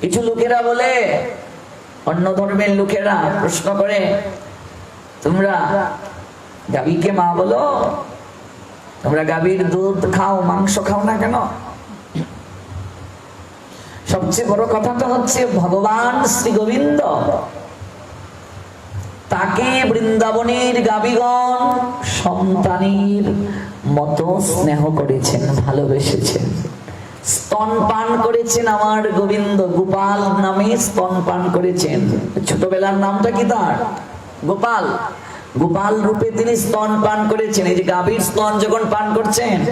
কিছু লোকেরা বলে, অন্য ধর্মের লোকেরা প্রশ্ন করে, তোমরা গাভীকে মা বলো? তোমরা গাভীর দুধ খাও, মাংস খাও না কেন? সবচেয়ে বড় কথাটা হচ্ছে, ভগবান শ্রী গোবিন্দ তাকে বৃন্দাবনের গাবিগণ সন্তানের মতো স্নেহ করেছেন, ভালোবেসেছেন। স্তন পান করেছেন আমার গোবিন্দ গোপাল নামে স্তন পান করেছেন। ছোটবেলার নামটা কি তার? গোপাল। গোপাল রূপে তিনি স্তন পান করেছেন। এই যে গাভীর স্তন যখন পান করছেন,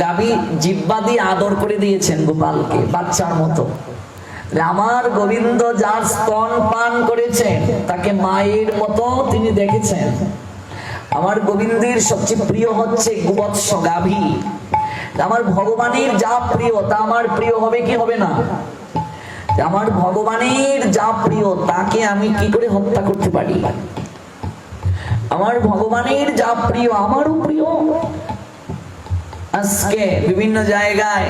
গাভী জিব্বা দিয়ে আদর করে দিয়েছেন গোপালকে বাচ্চার মতো। আমার গোবিন্দ যার স্তন পান করেছেন, তাকে মায়ের মতো তিনি দেখেছেন। আমার গোবিন্দের সবচেয়ে প্রিয় হচ্ছে গুবৎস গাভী। আমার ভগবানের যা প্রিয়, তা আমার প্রিয় হবে কি হবে না? আমার ভগবানের যা প্রিয়, তাকে আমি কি করে হত্যা করতে পারি? আমার ভগবানের যা প্রিয়, আমারও প্রিয়। আজকে বিভিন্ন জায়গায়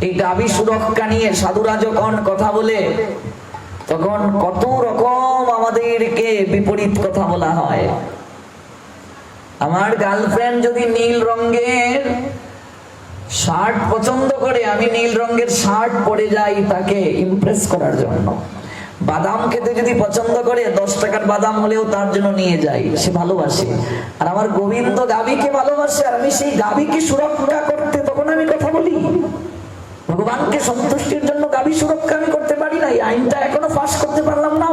এই গাভী সুরক্ষা নিয়ে সাধুরা যখন কথা বলে, তখন কত রকম আমাদেরকে বিপরীত কথা বলা হয়। আমার গার্লফ্রেন্ড যদি নীল রঙের শার্ট পছন্দ করে, আমি নীল রঙের শার্ট পরে যাই তাকে ইমপ্রেস করার জন্য। বাদাম খেতে যদি পছন্দ করে, দশ টাকার বাদাম হলেও তার জন্য নিয়ে যাই, সে ভালোবাসে। আর আমার গোবিন্দ গাবিকে ভালোবাসে, আর আমি সেই গাভীকে সুরক্ষা করতে তখন আমি কথা বলি। ভগবানকে সন্তুষ্টির জন্য গাভী সুরক্ষা আমি করতে পারি না এই আইনটা এখনও পাস করতে পারলাম না।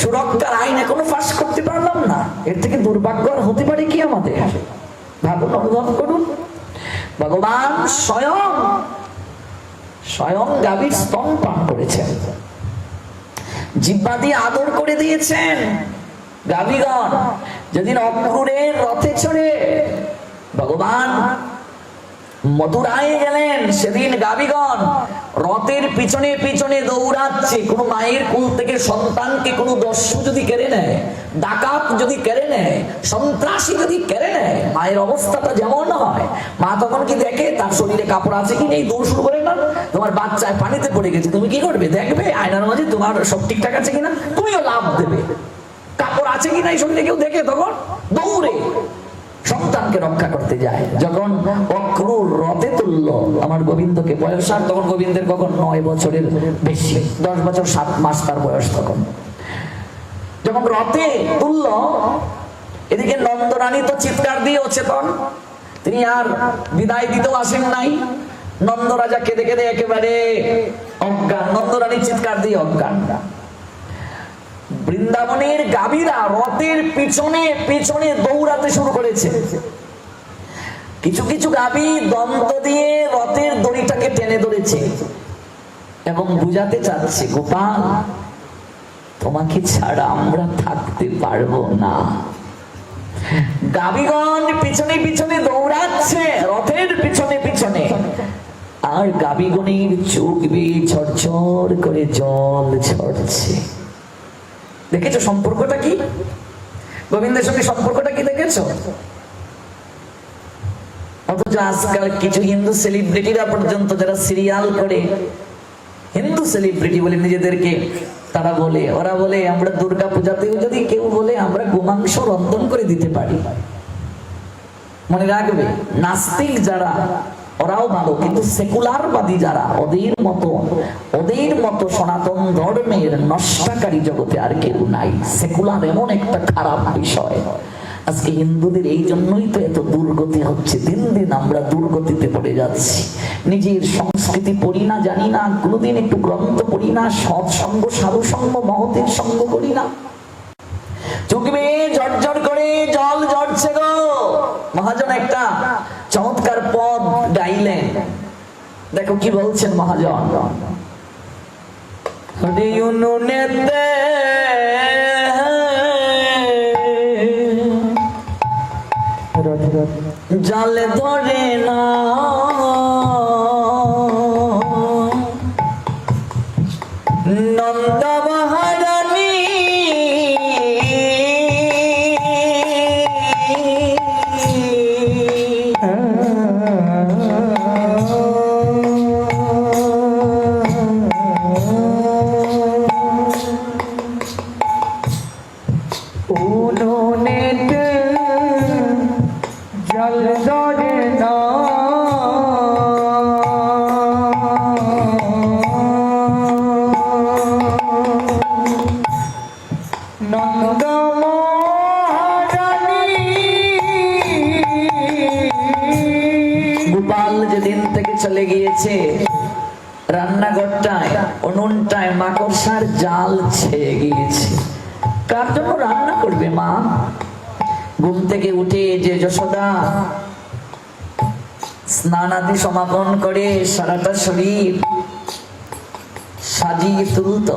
সুরক্ষার আইন এখনও পাস করতে পারলাম না। এর থেকে দুর্ভাগ্য আর হতে পারে কি আমাদের? ভাবুন অনুভব করুন। ভগবান স্বয়ং স্বয়ং গাভীর স্তন পান করেছেন। জিব্বা দিয়ে আদর করে দিয়েছেন গাভীগণ। যেদিন অক্রুরের রথে চড়ে ভগবান মথুরায় গেলেন, সেদিন গাবিগণ, রথের পিছনে পিছনে দৌড়াচ্ছে, কোন মায়ের কুল থেকে সন্তানকে কোনো দস্যু যদি কেড়ে নেয়, ডাকাত যদি কেড়ে নেয়, সন্ত্রাসী যদি কেড়ে নেয়, মায়ের অবস্থাটা যেমন হয়, মা তখন কি দেখে, তার শরীরে কাপড় আছে কি নেই, দৌড় শুরু করে না? তোমার বাচ্চায় পানিতে পড়ে গেছে, তুমি কি করবে? দেখবে আয়নার মাঝে তোমার সব ঠিকঠাক আছে কিনা? তুমিও লাভ দেবে। কাপড় আছে কিনা এই শরীরে কেউ দেখে তখন? দৌড়ে। সন্তানকে রক্ষা করতে যায়। যখন অক্রুর রথে তুলল আমার গোবিন্দকে, বয়স আর তখন গোবিন্দের কখন নয় বছরের বেশি, দশ বছর সাত মাস তার বয়স তখন। যখন রথে তুলল, এদিকে নন্দরানী তো চিৎকার দিয়ে অচেতন, তিনি আর বিদায় দিতেও আসেন নাই। নন্দরাজা কেঁদে কেঁদে একেবারে অজ্ঞান, নন্দরানী চিৎকার দিয়ে অজ্ঞান। বৃন্দাবনের গাভীরা রথের পিছনে পিছনে দৌড়াতে শুরু করেছে। কিছু কিছু গাভী দন্ত দিয়ে রথের দড়িটাকে টেনে ধরেছে এবং বুঝাতে চাচ্ছে, গোপাল, তোমাকে ছাড়া আমরা থাকতে পারব না। গাবিগণ পিছনে পিছনে দৌড়াচ্ছে, রথের পিছনে পিছনে। আর গাবিগণের চোখ বেয়ে ঝরঝর করে জল ঝরছে। দেখেছ সম্পর্কটা কি? গোবিন্দের সঙ্গে সম্পর্কটা কি দেখেছ? অথচ আজকাল কিছু হিন্দু সেলিব্রিটিরা পর্যন্ত যারা সিরিয়াল করে, হিন্দু সেলিব্রিটি বলে নিজেদেরকে তারা বলে, ওরা বলে, আমরা দুর্গা পূজাতেও যদি কেউ বলে, আমরা গোমাংস রন্ধন করে দিতে পারি। মনে রাখবে, নাস্তিক যারা, ওরাও ভালো, কিন্তু সেকুলারবাদী যারা, ওদের মতো ওদের মতো সনাতন ধর্মের নষ্টাকারী জগতে আর কেউ নাই। সেকুলার এমন একটা খারাপ বিষয়। আজকে হিন্দুদের এই জন্যই তো এত দুর্গতি হচ্ছে। দিন দিন আমরা দুর্গতিতে পড়ে যাচ্ছি। নিজের সংস্কৃতি পড়ি না, জানি না, কোনোদিন একটু গ্রন্থ পড়ি না সৎসঙ্গ সাধু সঙ্গ, মহতের সঙ্গ করি না। দেখো কি বলছেন মহাজন। জল ধরে না। গোপাল যেদিন থেকে চলে গিয়েছে, রান্নাঘরটায়, উনুনটায়, মাকড়সার জাল ছেয়ে গিয়েছে। কার জন্য রান্না করবে মা? ঘুম থেকে উঠে যে যশোদা স্নানাদি সমাপন করে সারাটা শরীর সাজিয়ে তুলত,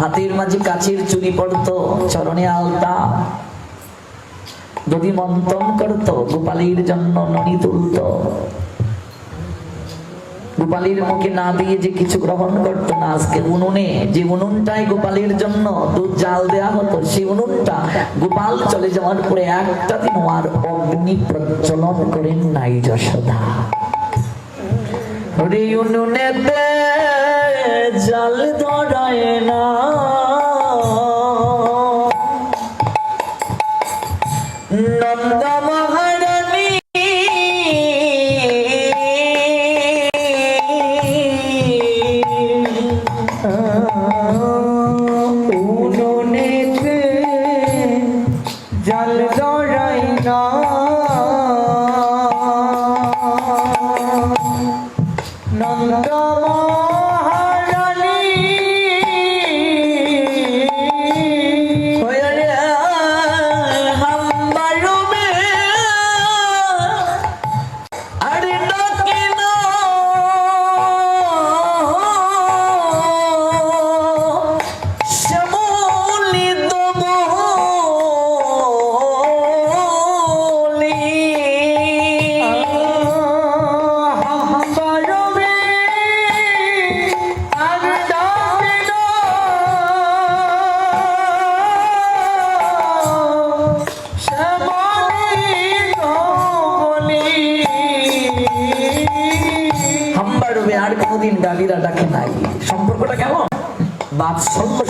হাতের মাঝে কাছের চুরি পড়তো, চরণে আলতা। যদি মন্থন করত, গোপালীর জন্য ননি তুলত। গোপালীর মুখে না দিয়ে যে কিছু গ্রহণ করত না, আজকে উনুনে যে উনুনটাই গোপালীর জন্য দুধ জাল দেয়া হতো, সেই উনুনটা গোপাল চলে যাওয়ার পরে একটা দিন আর অগ্নি প্রচলন করেন নাই যশোদা। উনুনে উনুনেতে জাল ধরায় না।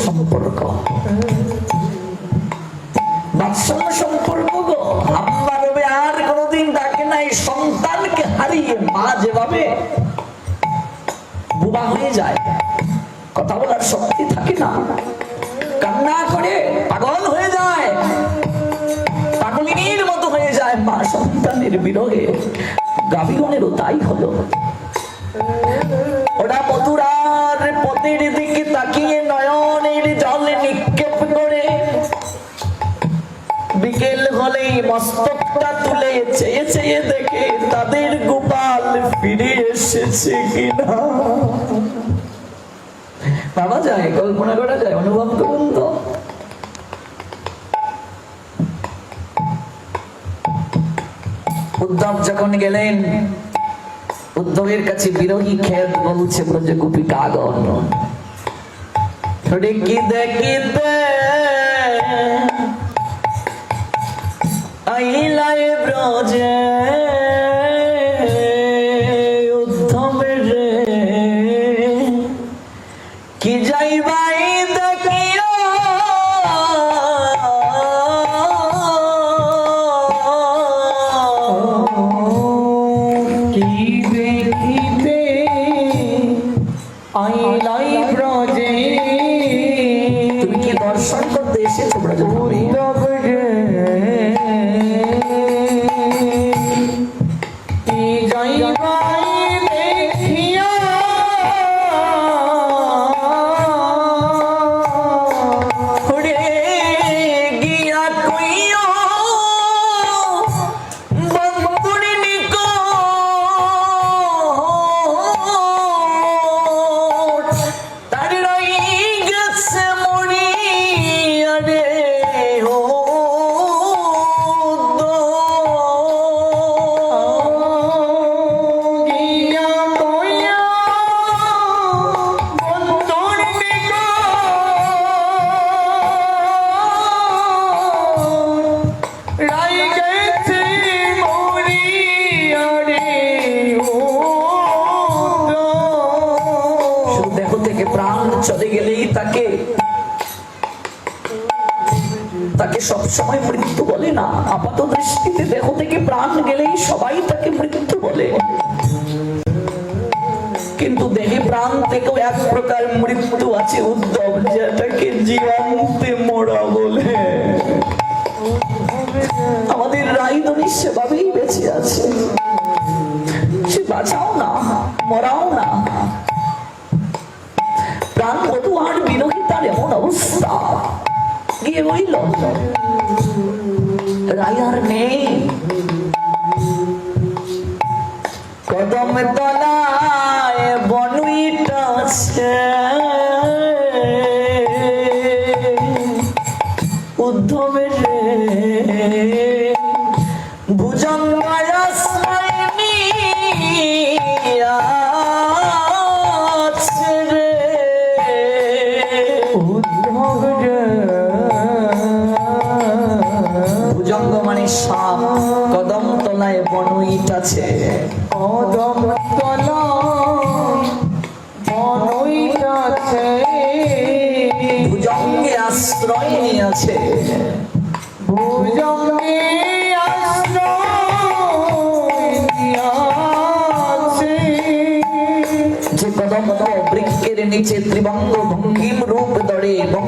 সম্পর্ক বিকেল হলেই মস্তকটা তুলে চেয়ে চেয়ে দেখে তাদের গোপাল ফিরে এসেছে কিনা। ভাবা যায়, কল্পনা করা যায়, অনুভব করুন তো। উদ্ধব যখন গেলেন, উদ্ধবের কাছে বিরোহী খেত বলছে ব্রজে গুপি কাগন দেখিতে দেখিতে আইলাই ব্রজে উদ্ধবের রে। কি যাইবাই দেখিয়া কি দেখিতে আইলাই চলে গেলেই তাকে তাকে সবসময় মৃত্যু বলে না। আপাত দৃষ্টিতে দেহ থেকে প্রাণ গেলেই সবাই তাকে মৃত্যু বলে। কিন্তু দেহে প্রাণ থেকেও এক প্রকার মৃত্যু আছে উদ্যম যেটাকে জীবন্তে মরা বলে। আমাদের রাইদনি সেভাবেই বেঁচে আছে। সে বাঁচাও না, মরাও না। প্রাণ বধু আর বিরোহিতার এমন অবস্থা। গিয়ে বইল রাই আর নেই কদম তলায় বনুইটাছে উদ্ধবের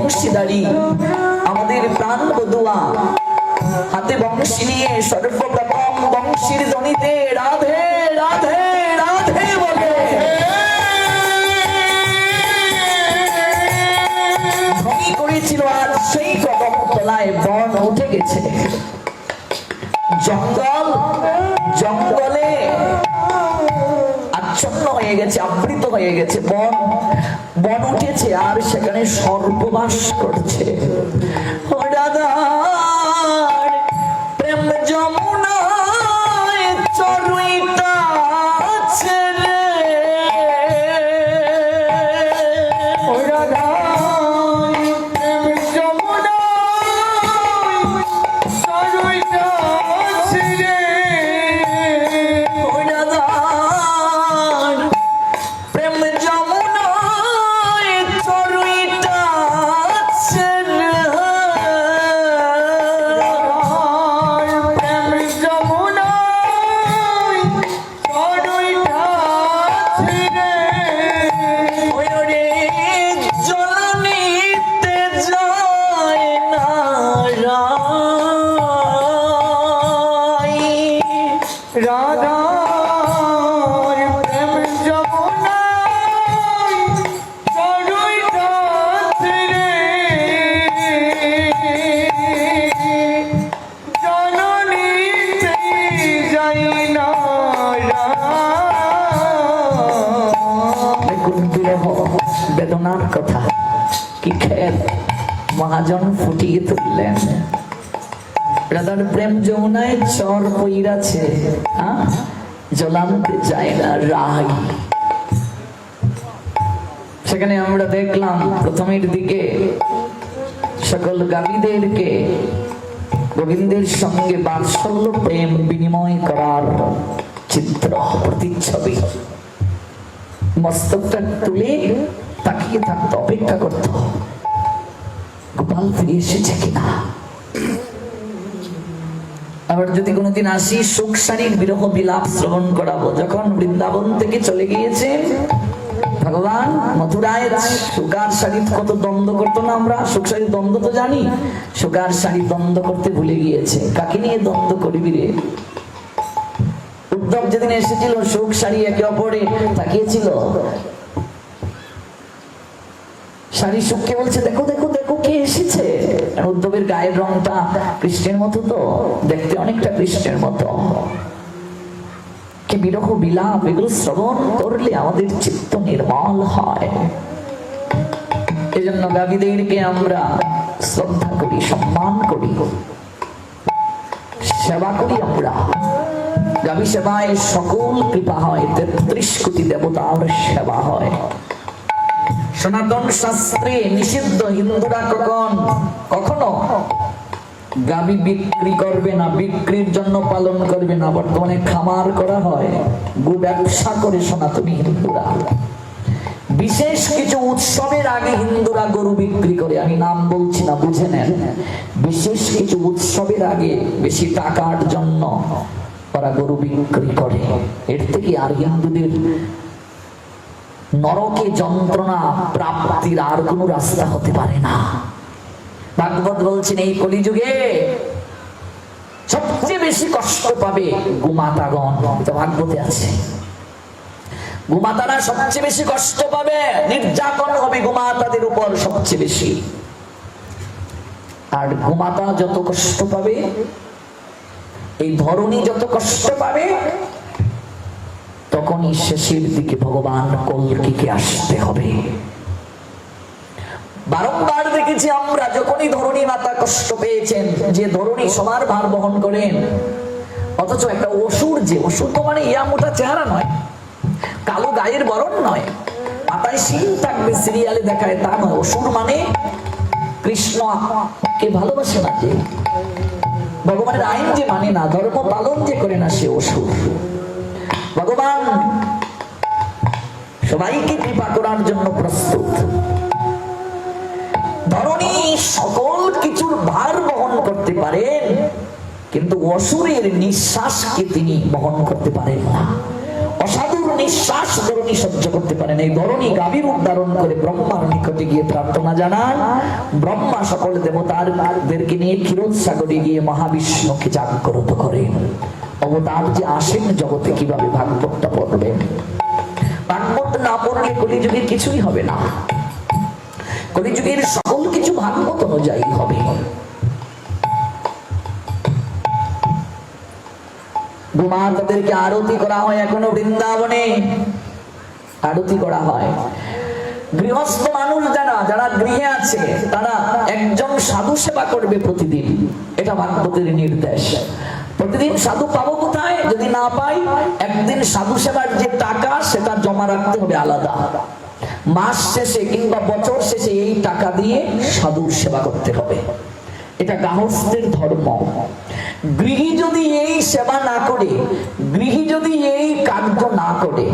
বংশীদারি আমাদের প্রাণ বধুয়া। হাতে বংশী নিয়ে সর্বপ্রথম বংশীর ধ্বনিতে রাধে রাধে জঙ্গল, জঙ্গলে আচ্ছন্ন হয়ে গেছে, আবৃত হয়ে গেছে। বন বন উঠেছে আর সেখানে সর্ববাস করছে। রাধার কি মহাজন ফুটিয়ে তুললেন? রাধার প্রেম যমুনায় চর পইরাছে হ্যাঁ যায় না রাগ। সেখানে আমরা দেখলাম প্রথমের দিকে সকল গাভীদেরকে গোবিন্দের সঙ্গে বাৎসল্য প্রেম বিনিময় করার চিত্র, প্রতিচ্ছবি। মস্তকটা তুলে তাকিয়ে থাকতো, অপেক্ষা করতো। গোপাল ফিরে এসেছে কিনা? আবার যদি কোনোদিন আসি, সুখ শাড়ির বিরহ বিলাপ শ্রবণ করাবো। যখন বৃন্দাবন থেকে চলে গিয়েছে, ভগবান মথুরায় সুগার শাড়ি কত দ্বন্দ্ব করতো না আমরা? সুখ শাড়ির দ্বন্দ্ব তো জানি। সুগার শাড়ি দ্বন্দ্ব করতে ভুলে গিয়েছে। কাকে নিয়ে দ্বন্দ্ব করবি রে? উদ্ধব যেদিন এসেছিল, সুখ শাড়ি একে অপরে তাকিয়েছিল। শাড়ি সুখকে বলছে, দেখো দেখো দেখো কে এসেছে। উদ্ধবের গায়ের রংটা কৃষ্ণের মতো তো, দেখতে অনেকটা কৃষ্ণের মতো। কি বিরহ বিলাপ, এগুলো শ্রবণ করলে আমাদের চিত্ত নির্মল হয়। এজন্য আমরা শ্রদ্ধা করি, সম্মান করি। সেবা করি আমরা। গাভী সেবায় সকল কৃপা হয়, তেত্রিশ কোটি দেবতার সেবা হয়। সনাতন শাস্ত্রে নিষিদ্ধ হিন্দুরা কখন কখনো গাবি বিক্রি করবে না, বিক্রির জন্য পালন করবে না। বর্তমানে খামার করা হয় ব্যবসা করে সনাতনী হিন্দুরা। বিশেষ কিছু উৎসবের আগে হিন্দুরা গরু বিক্রি করে। আমি নাম বলছি না, বুঝে নেন। বিশেষ কিছু উৎসবের আগে বেশি টাকার জন্য ওরা গরু বিক্রি করে। এর থেকে আর হিন্দুদের নরকে যন্ত্রণা প্রাপ্তির আর কোনো রাস্তা হতে পারে না। ভাগবত বলছেন, এই কলিযুগে সবচেয়ে বেশি কষ্ট পাবে গুমাতাগণ। ভাগবতে আছে। গুমাতারা সবচেয়ে বেশি কষ্ট পাবে, নির্যাতন হবে গুমাতাদের উপর সবচেয়ে বেশি। আর গুমাতা যত কষ্ট পাবে, এই ধরনী যত কষ্ট পাবে তখনই শেষের দিকে ভগবান কল্কিকে আসতে হবে। বারংবার দেখেছি আমরা, যখনই ধরণী মাতা কষ্ট পেয়েছেন, যে ধরণী সবার ভার বহন করেন, অথচ একটা অসুর যে, অসুর তো মানে ইয়া মোটা চেহারা নয়, কালো গায়ের বরণ নয়, মাথায় শিল থাকবে সিরিয়ালে দেখায়, তা নয়। অসুর মানে কৃষ্ণ কে ভালোবাসে না যে, ভগবানের আইন যে মানে না, ধর্ম পালন যে করে না সে অসুর। ভগবান, সবাইকে কৃপা করার জন্য প্রস্তুত। ধরনী সকল কিছুর ভার বহন করতে পারেন, কিন্তু অসুরের নিঃশ্বাসকে তিনি বহন করতে পারেন না। অসাধুর নিঃশ্বাস ধরণী সহ্য করতে পারেন এই ধরণী গাভীর উদ্ধারণ করে ব্রহ্মার নিকটে গিয়ে প্রার্থনা জানান, ব্রহ্মা সকল দেবতারদেরকে নিয়ে ক্ষীরোদ সাগরে গিয়ে মহাবিষ্ণুকে জাগ্রত করেন। অবতার যে আসেন জগতে কীভাবে ভাগবতটা পড়বেন ভাগবত না পড়লে কলিযুগের কিছুই হবে না। কলিযুগের সকল কিছু ভাগবত অনুযায়ী হবে। গোমাতাদেরকে আরতি করা হয় এখনও বৃন্দাবনে। আরতি করা হয়। গৃহস্থ মানুষ যারা যারা গৃহে আছে, তারা একজন সাধু সেবা করবে প্রতিদিন। এটা ভাগবতের নির্দেশ। প্রতিদিন সাধু পাবো কোথায়? যদি না পাই, একদিন সাধু সেবার যে টাকা, সেটা জমা রাখতে হবে আলাদা। মাস শেষে কিংবা বছর শেষে এই টাকা দিয়ে সাধুর সেবা করতে হবে। এটা গাহস্থের ধর্ম। গৃহী যদি এই সেবা না করে, গৃহী যদি এই কার্য না করে,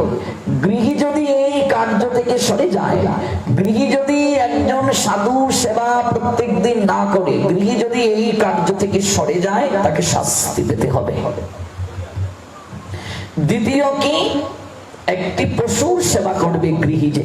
গৃহী যদি এই কার্য থেকে সরে যায়, গৃহী যদি একজন সাধু সেবা প্রত্যেক দিন না করে, গৃহী যদি এই কার্য থেকে সরে যায়, তাকে শাস্তি পেতে হবে। দ্বিতীয় কি? একটি পশুর সেবা করবে গৃহী যে।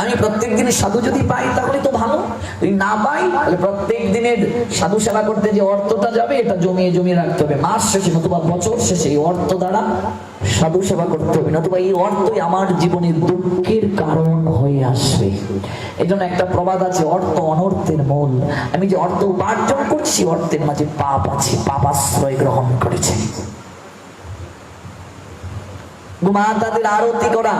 আমি প্রত্যেক দিনের সাধু যদি পাই, তাহলে তো ভালো। যদি না পাই, তাহলে প্রত্যেক দিনের সাধু সেবা করতে যে অর্থটা যাবে, এটা জমিয়ে জমিয়ে রাখতে হবে। মাস শেষে নতুবা বছর শেষে এই অর্থ দ্বারা সাধু সেবা করতে হবে। নতুবা এই অর্থই আমার জীবনে দুঃখের কারণ হয়ে আসবে। এই জন্য একটা প্রবাদ আছে, অর্থ অনর্থের মূল। আমি যে অর্থ উপার্জন করছি, অর্থের মাঝে পাপ আছে, পাপ আশ্রয় গ্রহণ করেছে। গুমাতাদের আরতি করা।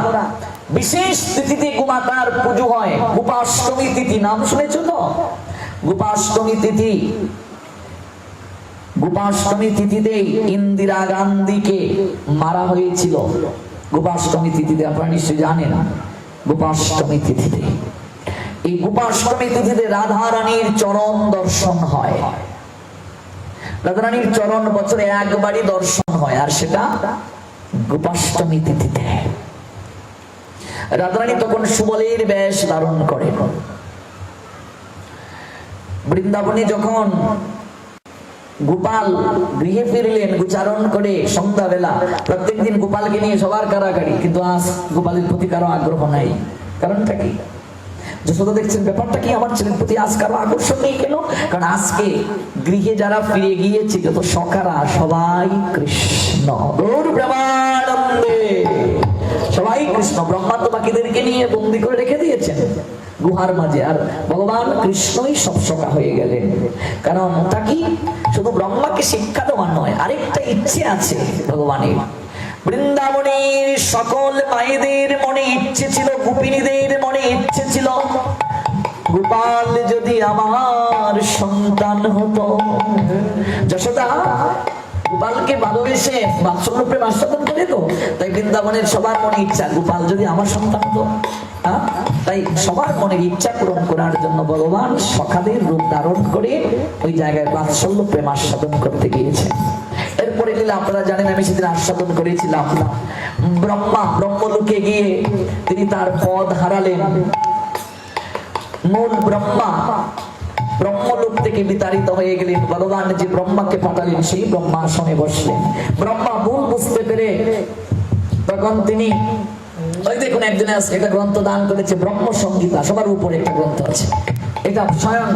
বিশেষ তিথিতে গুমাতার পুজো হয়। গোপাষ্টমী তিথি, নাম শুনেছো তো? গোপাষ্টমী তিথি। গোপাষ্টমী তিথিতে ইন্দিরা গান্ধীকে মারা হয়েছিল। গোপাষ্টমী তিথিতে আপনারা নিশ্চয়ই জানেন। গোপাষ্টমী তিথিতে। এই গোপাষ্টমী তিথিতে রাধা রানীর চরণ দর্শন হয়। রাধা রানীর চরণ বছরে একবারই দর্শন হয়। আর সেটা গোপাষ্টমী তিথিতে। রাধারানী তখন সুবলের বেশ ধারণ করে বৃন্দাবনে যখন গোপাল গৃহে ফিরলেন, গুচারণ করে সন্ধ্যাবেলা, প্রত্যেকদিন গোপালকে নিয়ে সবার কারাকারি কিন্তু আজ গোপালের প্রতি কারও আগ্রহ নাই। কারণটা কি? দেখছেন ব্যাপারটা কি, আমার ছেলের প্রতি আকর্ষণ নেই কেন? কারণ আজকে গৃহে যারা ফিরে গিয়েছে, যত সকারা, সবাই কৃষ্ণ। গৌর প্রেমানন্দে সবাই কৃষ্ণ, ব্রহ্মা তো বাকিদেরকে নিয়ে বন্দি করে রেখে দিয়েছেন। গুহার মাঝে। আর ভগবান কৃষ্ণই সব সকা হয়ে গেলেন। কারণ তা কি? শুধু ব্রহ্মাকে শিক্ষা দেওয়া নয়, আরেকটা ইচ্ছে আছে ভগবানের। বৃন্দাবনের সকল মায়েদের মনে ইচ্ছে ছিল, গোপিনীদের মনে ইচ্ছে ছিল, গোপাল যদি আমার সন্তান হতো। যশোদা, গোপালকে ভালোবেসে বাৎসল্য প্রেম আস্বাদন করে তো তাই বৃন্দাবনের সবার মনে ইচ্ছা, গোপাল যদি আমার সন্তান তো হ্যাঁ? তাই সবার মনের ইচ্ছা পূরণ করার জন্য ভগবান সখাদের রূপ ধারণ করে ওই জায়গায় বাৎসল্য প্রেম আস্বাদন করতে গিয়েছেন এরপরে লীলা আপনারা জানেন, আমি সেদিন আস্বাদন করেছিলাম। ব্রহ্মা, ব্রহ্মলোকে গিয়ে তিনি তার পদ হারালেন। মূল ব্রহ্মা, ব্রহ্মলোক থেকে বিতাড়িত হয়ে গেলেন। যে ব্রহ্মাকে পাঠালেন, সেই ব্রহ্মা আসনে বসলেন। ব্রহ্মা ভুল বুঝতে পেরে তখন তিনি, ওই দেখুন, একজনে একটা গ্রন্থ দান করেছে ব্রহ্ম সংগীতা সবার উপরে একটা গ্রন্থ আছে। এটা স্বয়ং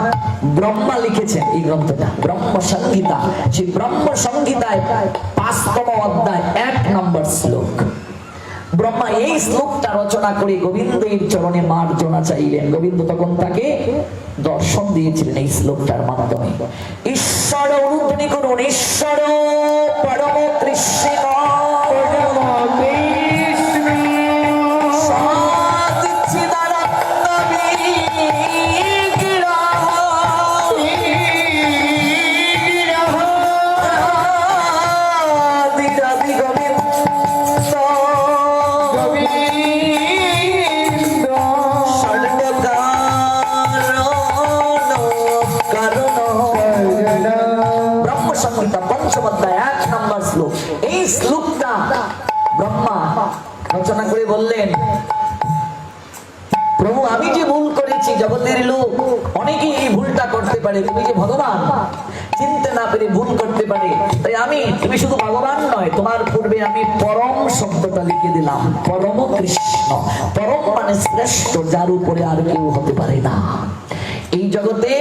ব্রহ্মা লিখেছেন এই গ্রন্থটা। ব্রহ্ম সংগীতা সেই ব্রহ্ম সংগীতায় পাঁচতম অধ্যায়, এক নম্বর শ্লোক। ব্রহ্মা এই শ্লোকটা রচনা করে গোবিন্দের চরণে মার্জনা চাইলেন। গোবিন্দ তখন তাকে দর্শন দিয়েছিলেন এই শ্লোকটার মাধ্যমে। ঈশ্বর অনুধ্বনি করুন ঈশ্বর পরম কৃষ্ণ পারে, তুমি যে ভগবান? চিনতে না পেরে ভুল করতে পারে। তাই আমি, তুমি শুধু ভগবান নয়, তোমার পূর্বে আমি পরম শব্দটা লিখে দিলাম, পরম কৃষ্ণ। পরম মানে শ্রেষ্ঠ, যার উপরে আর কেউ হতে পারে না। এই জগতে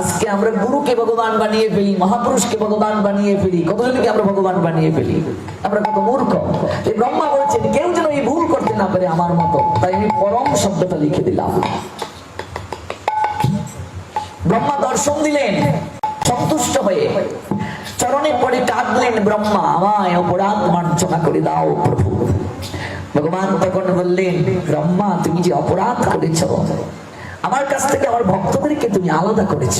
আজকে আমরা গুরুকে ভগবান বানিয়ে ফেলি, মহাপুরুষকে ভগবান বানিয়ে ফেলি, কতজনকে আমরা ভগবান বানিয়ে ফেলি? আমরা কত মূর্খ? এই ব্রহ্মা বলছেন, কেউ যেন এই ভুল করতে না পারে আমার মতো। তাই আমি পরম শব্দটা লিখে দিলাম। ব্রহ্মা দর্শন দিলেন, সন্তুষ্ট হয়ে। চরণে পড়ে কাঁদলেন ব্রহ্মা, আমায় অপরাধ মার্জনা করে দাও প্রভু। ভগবান তখন বললেন, ব্রহ্মা, তুমি যে অপরাধ করেছ, আমার কাছ থেকে আমার ভক্তদেরকে তুমি আলাদা করেছ।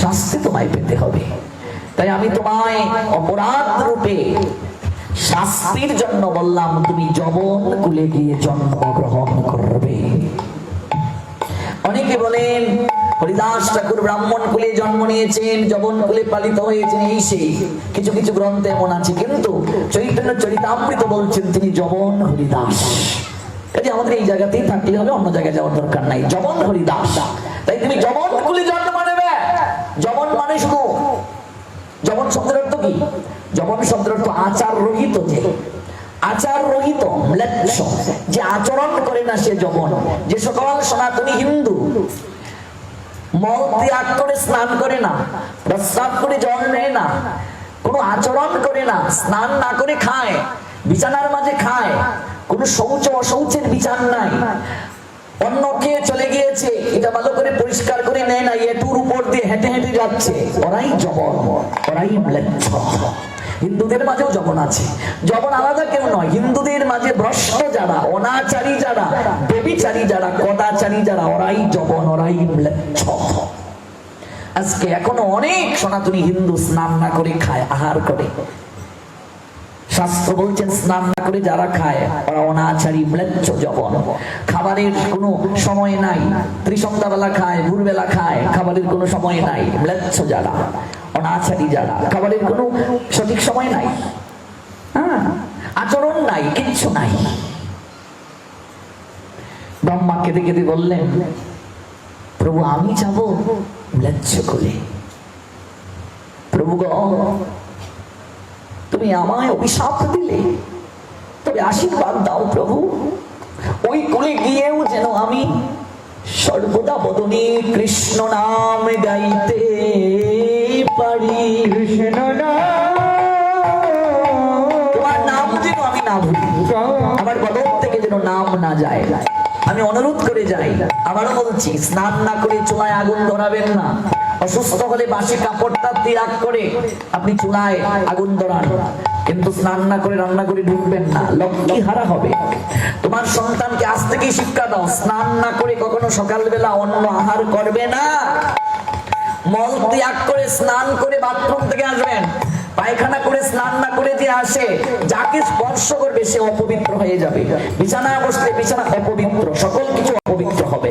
শাস্তি তোমায় পেতে হবে। তাই আমি তোমায় অপরাধ রূপে শাস্তির জন্য বললাম, তুমি জবন কুলে গিয়ে জন্ম গ্রহণ করবে। অনেকে বলেন হরিদাস ঠাকুর ব্রাহ্মণ কুলে জন্ম নিয়েছেন জবন কুলে পালিত হয়েছেন, এই সেই কিছু কিছু গ্রন্থে এমন আছে। কিন্তু চৈতন্য চরিতামৃত বলছেন তিনি জবন হরিদাস। কাজে আমাদের এই জায়গাতেই থাকলে হবে, অন্য জায়গায় যাওয়ার দরকার নাই। জবন হরিদাস। তাই তুমি জবন কুলে জন্ম নেবে। জবন মানে শুধু জবন শব্দের অর্থ কি? জবন শব্দের অর্থ আচার রহিত যে। আচার রহিত যে আচরণ করে না সে জবন যে সকল সনাতনী হিন্দু মল ত্যাগ করে স্নান করে না, প্রস্রাব করে জল নেয় না, কোনো আচরণ করে না, স্নান না করে খায়, বিছানার মাঝে খায়, কোনো শৌচ অশৌচের বিচার নাই। অন্য খেয়ে চলে গিয়েছে, এটা ভালো করে পরিষ্কার করে নেয় না এটুর উপর দিয়ে হেঁটে হেঁটে যাচ্ছে। ওরাই জবন, ওরাই ম্লেচ্ছ হিন্দুদের মাঝেও জবন আছে। জবন আলাদা কেউ নয়, হিন্দুদের মাঝে ভ্রষ্ট যারা, অনাচারী যারা, বেবিচারী যারা, কদাচারী যারা, ওরাই জবন, ওরাই ম্লেচ্ছ আজকে এখনও অনেক সনাতনী হিন্দু স্নান না করে খায়, আহার করে। শাস্ত্র বলছেন স্নান না করে যারা খায়, ওরা অনাচারী, ম্লেচ্ছ জবন খাবারের কোনো সময় নাই। ত্রিসন্ধ্যা বেলা খায়, ভোরবেলা খায়, খাবারের কোনো সময় নাই। ম্লেচ্ছ যারা, অনাচারী যারা, খাবারের কোনো সঠিক সময় নাই। হ্যাঁ আচরণ নাই, কিচ্ছু নাই। ব্রহ্মা কেঁদে কেঁদে বললেন, প্রভু, আমি যাব ম্লেচ্ছ করে প্রভু গ তুমি আমায় অভিশাপ দিলে তবে আশীর্বাদ দাও প্রভু। ওই কোলে গিয়েও যেন আমি সর্বদা বদনে কৃষ্ণ নাম গাইতে পারি। কৃষ্ণ তোমার নাম যেন আমি না ভুলি আমার বদন থেকে যেন নাম না যায়। আমি অনুরোধ করে যাই আবারও বলছি স্নান না করে চুলায় আগুন ধরাবেন না। অসুস্থ হলে বাসি কাপড়টা ত্যাগ করে আপনি চুলায় আগুন ধরান। কিন্তু স্নান না করে রান্না করে ঢুকবেন না। লক্ষ্মী হারা হবে। তোমার সন্তানকে আজ থেকেই শিক্ষা দাও। স্নান না করে কখনো সকালবেলা অন্ন আহার করবে না। মল ত্যাগ করে স্নান করে বাথরুম থেকে আসবেন। পায়খানা করে স্নান না করে যে আসে, যাকে স্পর্শ করবে, সে অপবিত্র হয়ে যাবে। বিছানায় বসলে বিছানা অপবিত্র। সকল কিছু অপবিত্র হবে।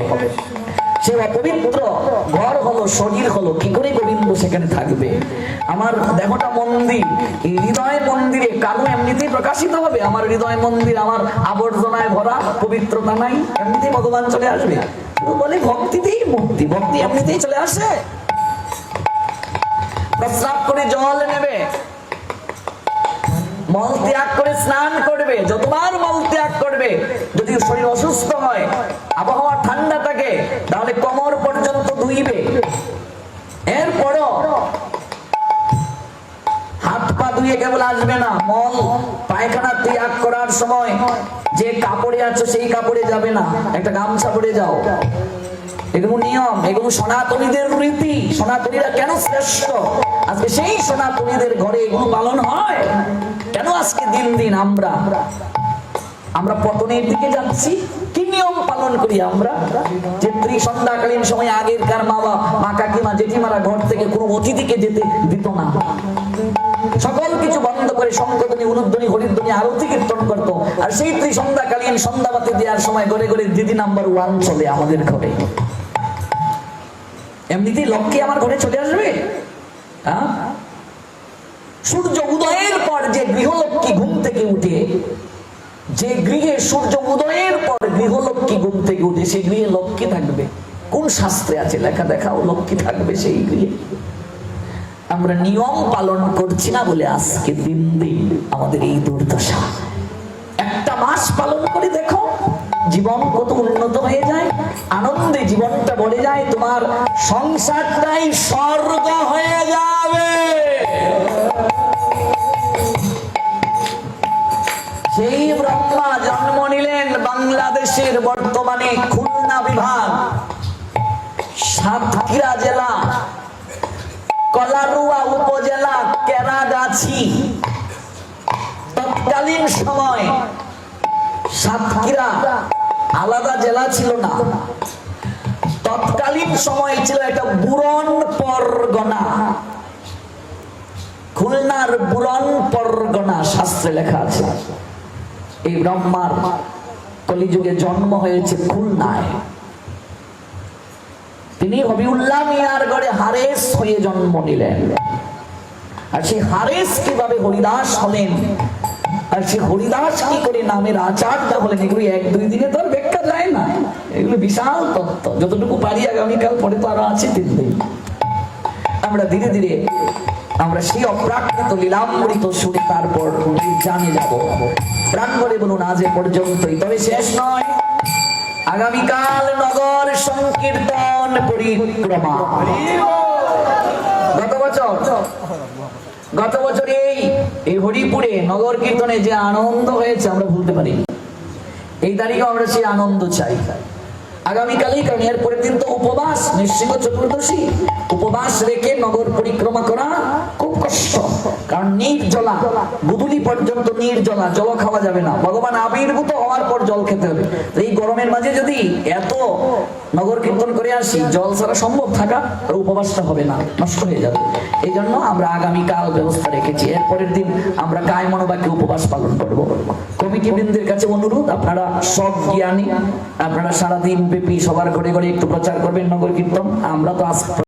সে অপবিত্র, ঘর হলো, শরীর হলো, কি করে গোবিন্দ সেখানে থাকবে? আমার দেহটা মন্দির, এই হৃদয় মন্দিরে কারও এমনিতেই প্রকাশিত হবে। আমার হৃদয় মন্দির, আমার আবর্জনায় ভরা পবিত্রতা নাই, এমনিতেই ভগবান চলে আসবে। বলে ভক্তিতেই মুক্তি, ভক্তি এমনিতেই চলে আসে। প্রস্রাব করে জল নেবে। মল ত্যাগ করে স্নান করবে, যতবার মল ত্যাগ করবে, যদি শরীর অসুস্থ হয়, আবহাওয়া ঠান্ডা থাকে, তাহলে কোমর পর্যন্ত ধুইবে। এরপরও হাত পা ধুয়ে কেবল আসবে না মল পায়খানা ত্যাগ করার সময় যে কাপড়ে আছো সেই কাপড়ে যাবে না, একটা গামছা পরে যাও। এগুলো নিয়ম, এগুলো সনাতনীদের রীতি। সনাতনীরা কেন শ্রেষ্ঠ? আজকে সেই সনাতনীদের ঘরে এগুলো পালন হয়? কেন আজকে দিন দিন আমরা? আমরা পতনের দিকে যাচ্ছি। কি নিয়ম পালন করি আমরা? যে ত্রিসন্ধ্যাকালীন সময় আগেরকার মা বা মা কাকিমা, জেঠিমারা ঘর থেকে কোনো অতিথিকে যেতে দিত না। সকল কিছু বন্ধ করে সংকটনী উলুধ্বনি, হরিধ্বনি, আরতি কীর্তন করত। আর সেই ত্রিসন্ধ্যাকালীন সন্ধ্যাবাতি দেওয়ার সময় ঘরে ঘরে দিদি নাম্বার ওয়ান চলে আমাদের ঘরে। এমনিতেই লক্ষ্মী আমার ঘরে চলে আসবে? হ্যাঁ? সূর্য উদয়ের পর যে গৃহলক্ষ্মী ঘুম থেকে উঠে, যে গৃহে সূর্য উদয়ের পর গৃহলক্ষ্মী ঘুম থেকে উঠে, সেই গৃহে লক্ষ্মী থাকবে। কোন শাস্ত্রে আছে? লেখা দেখাও, লক্ষ্মী থাকবে সেই গৃহে। আমরা নিয়ম পালন করছি না বলে আজকে দিন দিন আমাদের এই দুর্দশা। একটা মাস পালন করে দেখো জীবন কত উন্নত হয়ে যায়, আনন্দে জীবনটা বলে যায়, তোমার সংসারটাই স্বর্গ হয়ে যাবে। সেই ব্রহ্মা জন্ম নিলেন বাংলাদেশের বর্তমানে খুলনা বিভাগ, সাতক্ষীরা জেলা, কলারুয়া উপজেলা, কেরাগাছি। তৎকালীন সময় সাতক্ষীরা আলাদা জেলা ছিল না। তৎকালীন সময় ছিল একটা বুরন পরগনা। খুলনার বুরন পরগনা শাস্ত্রে লেখা আছে। এই ব্রহ্মার কলিযুগে জন্ম হয়েছে খুলনায়। তিনি হবিউল্লাহ মিয়ার গড়ে হারেস হয়ে জন্ম নিলেন। আর সেই হারেস কীভাবে হরিদাস হলেন? আর সে হরিদাস কি করে নামের আচারটা হলেন, এগুলো এক দুই দিনে তো আর যায় না। এগুলো বিশাল তত্ত্ব। যতটুকু পারি আগামীকাল, পরে তো আরও আছে তিন আমরা ধীরে ধীরে আমরা সেই অপ্রাকৃত লীলামৃত শুনে তারপর জানে যাব। প্রাণ বলে বলুন, আজ পর্যন্তই। তবে শেষ নয়, আগামীকাল নগর সংকীর্তন পরিক্রমা। গত বছর গত বছর এই হরিপুরে নগর কীর্তনে যে আনন্দ হয়েছে, আমরা ভুলতে পারি এই তারিখে আমরা সেই আনন্দ চাই। আগামীকালই কারণ এর পরের দিন তো উপবাস নৃসিংহ চতুর্দশী। উপবাস রেখে নগর পরিক্রমা করা খুব কষ্ট। কারণ নির্জলা বুধুলি পর্যন্ত নির্জলা, জল খাওয়া যাবে না। ভগবান আবির্ভূত হওয়ার পর জল খেতে হবে। এই গরমের মাঝে যদি এত নগর কীর্তন করে আসি, জল ছাড়া সম্ভব থাকা উপবাসটা হবে না, নষ্ট হয়ে যাবে। এই জন্য আমরা আগামীকাল ব্যবস্থা রেখেছি। এরপরের দিন আমরা কায় মনোবাক্যে উপবাস পালন করব। কমিটি বৃন্দের কাছে অনুরোধ, আপনারা সব জ্ঞানী, আপনারা সারাদিন ব্যাপী সবার ঘরে ঘরে একটু প্রচার করবেন নগর কীর্তন। আমরা তো আজ